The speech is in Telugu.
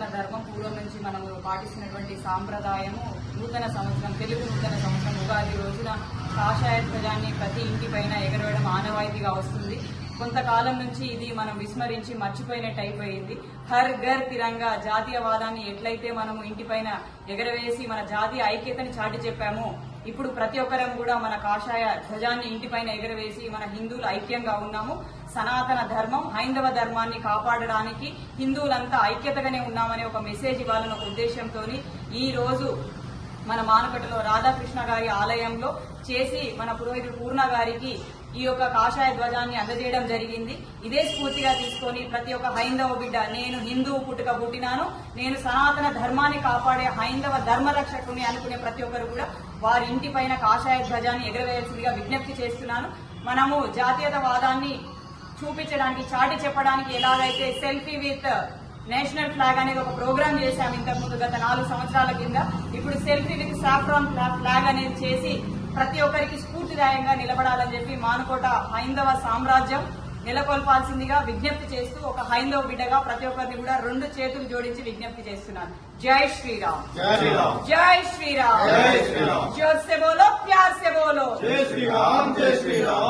సనాతన ధర్మం పూర్వం నుంచి మనము పాటిస్తున్నటువంటి సాంప్రదాయము నూతన సంవత్సరం తెలుగు నూతన సంవత్సరం ఉగాది రోజున కాషాయ ధ్వజాన్ని ప్రతి ఇంటి పైన ఎగరవేయడం ఆనవాయితీగా వస్తుంది. కొంతకాలం నుంచి ఇది మనం విస్మరించి మర్చిపోయినట్టు అయిపోయింది. హర్ ఘర్ తిరంగా జాతీయవాదాన్ని ఎట్లయితే మనము ఇంటిపైన ఎగరవేసి మన జాతీయ ఐక్యతని చాటి చెప్పామో ఇప్పుడు ప్రతి ఒక్కరం కూడా మన కాషాయ ధ్వజాన్ని ఇంటిపైన ఎగరవేసి మన హిందువులు ఐక్యంగా ఉన్నాము. సనాతన ధర్మం హైందవ ధర్మాన్ని కాపాడడానికి హిందువులంతా ఐక్యతగానే ఉన్నామనే ఒక మెసేజ్ ఇవ్వాలన్న ఒక ఉద్దేశంతో ఈ రోజు మన మానకటలో రాధాకృష్ణ గారి ఆలయంలో చేసి మన పురోహితుడు పూర్ణ గారికి ఈ యొక్క కాషాయ ధ్వజాన్ని అందజేయడం జరిగింది. ఇదే స్ఫూర్తిగా తీసుకొని ప్రతి ఒక్క హైందవ బిడ్డ నేను హిందూ పుట్టుక పుట్టినాను నేను సనాతన ధర్మాన్ని కాపాడే హైందవ ధర్మరక్షకుని అనుకునే ప్రతి ఒక్కరు కూడా వారి ఇంటి పైన కాషాయ ధ్వజాన్ని ఎగరవేయాల్సిందిగా విజ్ఞప్తి చేస్తున్నాను. మనము జాతీయతవాదాన్ని చూపించడానికి చాటి చెప్పడానికి ఎలాగైతే సెల్ఫీ విత్ నేషనల్ ఫ్లాగ్ అనేది ఒక ప్రోగ్రామ్ చేశాము ఇంతకుముందు గత నాలుగు సంవత్సరాల కింద ఇప్పుడు సెల్ఫీ విత్ సాఫ్రాన్ ఫ్లాగ్ అనేది చేసి ప్రతి ఒక్కరికి స్ఫూర్తిదాయంగా నిలబడాలని చెప్పి మానుకోట హైందవ సామ్రాజ్యం నెలకొల్పాల్సిందిగా విజ్ఞప్తి చేస్తూ ఒక హైందవ బిడ్డగా ప్రతి ఒక్కరిని కూడా రెండు చేతులు జోడించి విజ్ఞప్తి చేస్తున్నాను. జై శ్రీరామ్. జై శ్రీరామ్. జై శ్రీరామ్. జోస్ బోలో ప్యార్ బోలో. జై శ్రీరామ్ జై శ్రీరామ్.